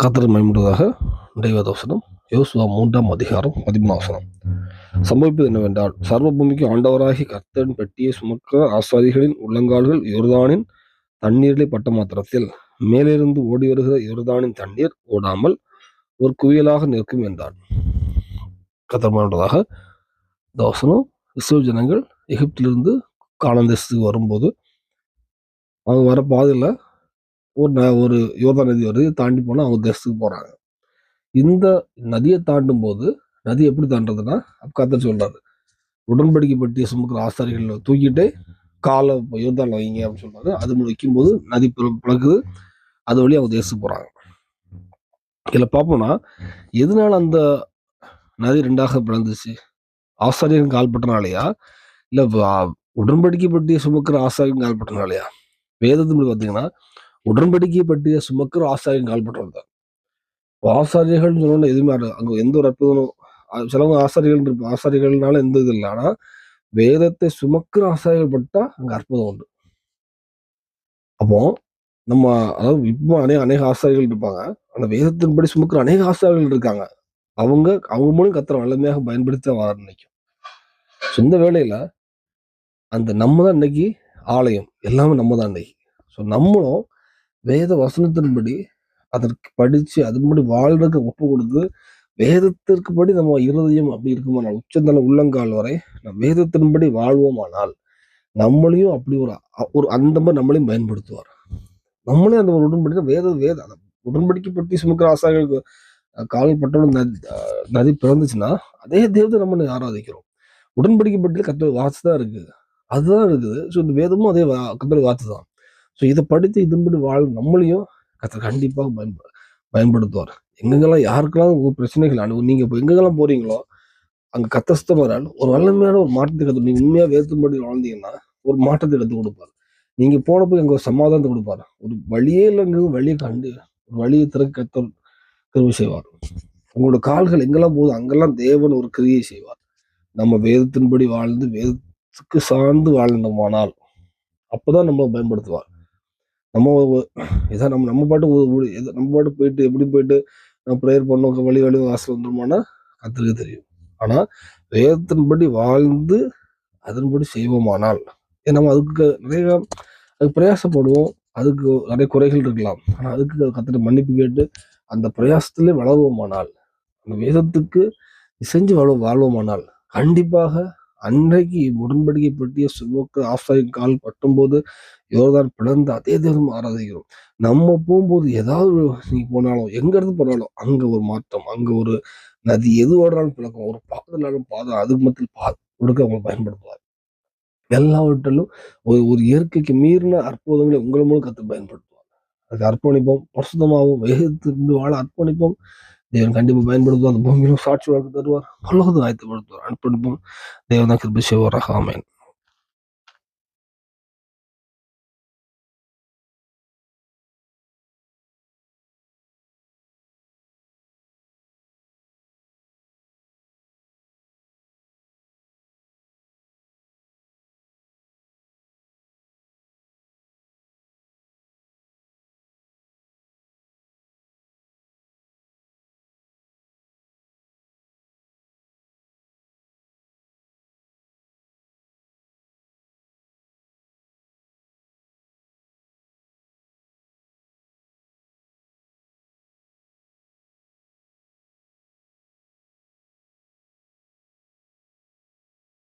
கத்தர் மேம்படுவதாக தெய்வதோசனம் யோசுவா மூன்றாம் அதிகாரம் பதிமூணாம் சம்பவிப்பது என்னவென்றால் சர்வ பூமிக்கு ஆண்டவராகி கர்த்தன் பெட்டியை சுமக்க ஆசாரிகளின் உள்ளங்கால்கள் யோர்தானின் தண்ணீரிலே பட்ட மாத்திரத்தில் மேலிருந்து ஓடி வருகிற யோர்தானின் தண்ணீர் ஓடாமல் ஒரு குவியலாக நிற்கும் என்றார். கத்தர் மேம்படுவதாக தோசனம். இஸ்ரோ ஜனங்கள் எகிப்திலிருந்து காணந்தேசத்துக்கு வரும்போது அவங்க வர பாதையில் ஒரு ந- ஒரு யோர்தா நதி வருது தாண்டி போனால் அவங்க தேசத்துக்கு போகிறாங்க இந்த நதியை தாண்டும் போது நதி எப்படி தாண்டதுன்னா கத்தர் சொல்றாரு. உடன்படிக்கை பற்றிய சுமக்கிற ஆசாரிகள் தூக்கிட்டு காலை யோர்தான் வைங்க அப்படின்னு சொல்கிறாரு அது மேல வைக்கும்போது நதி பிளக்குது அது வழி அவங்க தேசத்துக்கு போறாங்க. இதில் பார்ப்போம்னா எதனால அந்த நதி ரெண்டாக பிளந்துச்சு? ஆசாரியன் கால்பட்டனாலையா? இல்லை உடன்படிக்கை பற்றிய சுமக்கிற ஆசாரியன் கால்பட்டனாலையா? வேதத்தில் பார்த்தீங்கன்னா உடன்படிக்கை பற்றிய சுமக்கிற ஆசாரியம் கால்பட்டுறது தான். இப்போ ஆசாரியர்கள்னு எதுவுமே அங்கே அங்க எந்த ஒரு அற்புதமும் சிலவங்க ஆசாரிகள் இருப்போம் ஆசாரிகள்னால எந்த இது இல்லை. ஆனா வேதத்தை சுமக்கிற ஆசாரிகள் பட்டா அங்க அற்புதம் உண்டு. அப்போ நம்ம அதாவது இப்போ அநேக அநேக ஆசாரிகள் இருப்பாங்க. அந்த வேதத்தின்படி சுமக்கிற அநேக ஆசாரிகள் இருக்காங்க. அவங்க அவங்க மூலம் கத்திர வல்லமையாக பயன்படுத்தி வர நினைக்கும். ஸோ இந்த வேலையில அந்த நம்ம தான் இன்னைக்கு ஆலயம். எல்லாமே நம்ம தான் இன்னைக்கு ஸோ நம்மளும் வேத வசனத்தின்படி அதற்கு படிச்சு அதன்படி வாழ்றதுக்கு ஒப்பு கொடுத்து வேதத்திற்கு படி நம்ம இருதயம் அப்படி இருக்குமானால் உச்சந்தல உள்ளங்கால் வரை நம் வேதத்தின்படி வாழ்வோமானால் நம்மளையும் அப்படி ஒரு அ- ஒரு அந்த மாதிரி நம்மளையும் பயன்படுத்துவார். நம்மளே அந்த ஒரு உடன்படிக்கை வேத வேத உடன்படிக்கை பற்றி சுமக்கிற ஆசாரிகளுக்கு கால் பட்டோட நதி நதி பிறந்துச்சுன்னா அதே தெய்வத்தை நம்ம ஆராதிக்கிறோம். உடன்படிக்கை பற்றி கத்தோட வார்த்தை தான் இருக்கு அதுதான் இருக்குது. ஸோ இந்த வேதமும் அதே கத்தோட வார்த்தை தான். ஸோ இதை படித்து இதன்படி வாழ் நம்மளையும் கத்தர் கண்டிப்பாக பயன்ப பயன்படுத்துவார். எங்கெங்கெல்லாம் யாருக்கெல்லாம் உங்கள் பிரச்சனைகள் அனு நீங்கள் இப்போ எங்கெங்கெல்லாம் போறீங்களோ அங்க கத்தஸ்தவரால் ஒரு வல்லமையான ஒரு மாற்றத்தை கற்று நீங்கள் உண்மையாக வேதத்தின்படி வாழ்ந்தீங்கன்னா ஒரு மாற்றத்தை எடுத்து கொடுப்பார். நீங்க போனப்போ எங்க ஒரு சமாதானத்தை கொடுப்பாரு. ஒரு வழியே இல்லைங்க வழியை கண்டு ஒரு வழியை திறக்க கத்தர் கருவி செய்வார். உங்களோட கால்கள் எங்கெல்லாம் போகுது அங்கெல்லாம் தேவன் ஒரு கிரியை செய்வார். நம்ம வேதத்தின்படி வாழ்ந்து வேதத்துக்கு சார்ந்து வாழ்ந்தோமானால் அப்போதான் நம்ம பயன்படுத்துவார். நம்ம ஒ- இதான் நம்ம நம்ம பாட்டு நம்ம பாட்டு போயிட்டு எப்படி போயிட்டு நம்ம ப்ரேயர் பண்ணோம் வழி வழி வாசல் வந்துருமானா கத்திரிக்க தெரியும். ஆனால் வேதத்தின்படி வாழ்ந்து அதன்படி செய்வோமானால் ஏன் நம்ம அதுக்கு நிறைய அதுக்கு பிரயாசப்படுவோம் அதுக்கு நிறைய குறைகள் இருக்கலாம். ஆனால் அதுக்கு கத்திர மன்னிப்பு கேட்டு அந்த பிரயாசத்திலே வளருவோமானால் அந்த வேதத்துக்கு செஞ்சு வாழ வாழ்வோமானால் கண்டிப்பாக அன்றைக்கு உடன்படிக்கை பற்றிய சுமக்கு ஆசாரின் கால் பட்டும்போது யோர்தான் பிளந்து அதே தேவம் ஆராதிக்கிறோம். நம்ம போகும்போது ஏதாவது நீ போனாலும் எங்க இருந்து போனாலும் அங்க ஒரு மாற்றம் அங்க ஒரு நதி எது ஓடுறாலும் பிளக்கும் ஒரு பாதலாலும் பாதம் அதுக்கு மத்தியில் பா கொடுக்க அவங்க பயன்படுத்துவார். எல்லாவற்றிலும் ஒரு ஒரு இயற்கைக்கு மீறின அற்புதங்களை உங்கள் மூலம் கற்று பயன்படுத்துவார். அதுக்கு அர்ப்பணிப்போம் பிரசுதமாகவும் வேகத்திற்கு வாழ அர்ப்பணிப்போம். தேவன் கண்டிப்பாக பயன்படுத்துவார் அந்த பூமியிலும் சாட்சி வழக்கு தருவார் பல்லவதும் ஆயத்தப்படுத்துவார் அர்ப்பணிப்போம். தேவன் தான் கிருபி செய்வாராக. ஆமேன்.